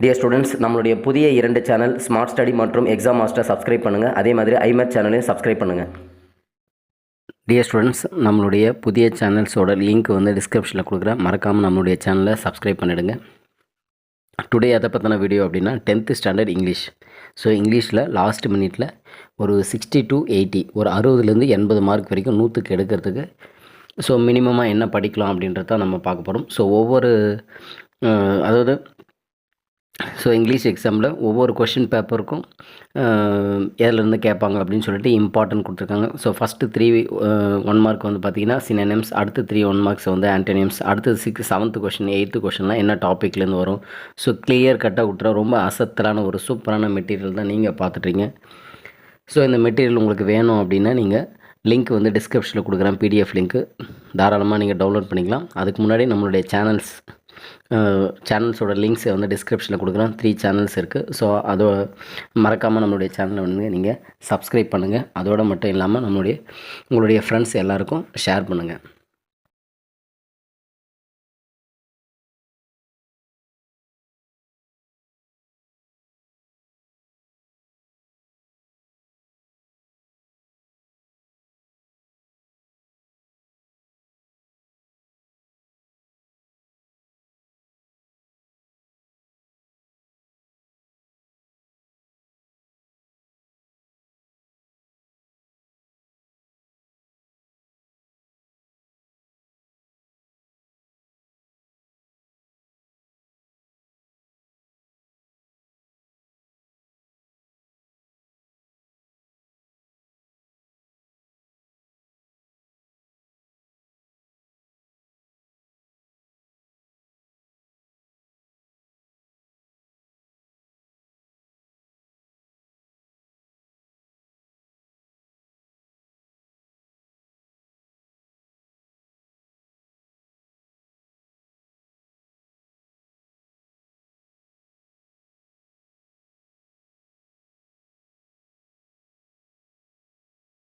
Dear students நம்மளுடைய புதிய இரண்டு சேனல் ஸ்மார்ட் ஸ்டடி மற்றும் எக்ஸாம் மாஸ்டர் சப்ஸ்கிரைப் பண்ணுங்கள் அதே மாதிரி ஐமேட் சேனலையும் சப்ஸ்கிரைப் பண்ணுங்கள் டியர் ஸ்டூடெண்ட்ஸ் நம்மளுடைய புதிய சேனல்ஸோட லிங்க் வந்து டிஸ்கிரிப்ஷனில் கொடுக்குறேன். மறக்காமல் நம்மளுடைய சேனலை சப்ஸ்கிரைப் பண்ணிடுங்க. டுடே அதை பற்றின வீடியோ அப்படின்னா டென்த்து ஸ்டாண்டர்ட் இங்கிலீஷ் ஸோ இங்கிலீஷில் லாஸ்ட் மினிட்ல ஒரு சிக்ஸ்டி டு எயிட்டி ஒரு அறுபதுலேருந்து எண்பது மார்க் வரைக்கும் நூற்றுக்கு எடுக்கிறதுக்கு ஸோ மினிமமாக என்ன படிக்கலாம் அப்படின்றத நம்ம பார்க்க போகிறோம் ஸோ ஒவ்வொரு அதாவது ஸோ இங்கிலீஷ் எக்ஸாமில் ஒவ்வொரு கொஷின் பேப்பருக்கும் எதிலேருந்து கேட்பாங்க அப்படின்னு சொல்லிட்டு இம்பார்ட்டன்ட் கொடுத்துருக்காங்க. So first three one mark வந்து பார்த்தீங்கன்னா சினனிம்ஸ் அடுத்து த்ரீ ஒன் மார்க்ஸ் வந்து ஆன்டனிம்ஸ் அடுத்து சிக்ஸ் செவன்த்து கொஷின் எயித்து கொஷின்லாம் என்ன டாப்பிக்லேருந்து வரும். ஸோ கிளியர் கட்டாக கொடுத்துற ரொம்ப அசத்தலான ஒரு சூப்பரான மெட்டீரியல் தான் நீங்கள் பார்த்துட்றீங்க ஸோ இந்த மெட்டீரியல் உங்களுக்கு வேணும் அப்படின்னா நீங்கள் லிங்க் வந்து டிஸ்கிரிப்ஷனில் கொடுக்குறேன் பிடிஎஃப் லிங்க்கு தாராளமாக நீங்கள் டவுன்லோட் பண்ணிக்கலாம். அதுக்கு முன்னாடி நம்மளுடைய சேனல்ஸ் சேனல்ஸோட லிங்க்ஸை வந்து டிஸ்கிரிப்ஷனில் கொடுக்குறோம். த்ரீ சேனல்ஸ் இருக்குது ஸோ அதோ மறக்காமல் நம்மளுடைய சேனலை வந்து நீங்கள் சப்ஸ்கிரைப் பண்ணுங்கள் அதோடு மட்டும் இல்லாமல் நம்மளுடைய உங்களுடைய ஃப்ரெண்ட்ஸ் எல்லாருக்கும் ஷேர் பண்ணுங்கள்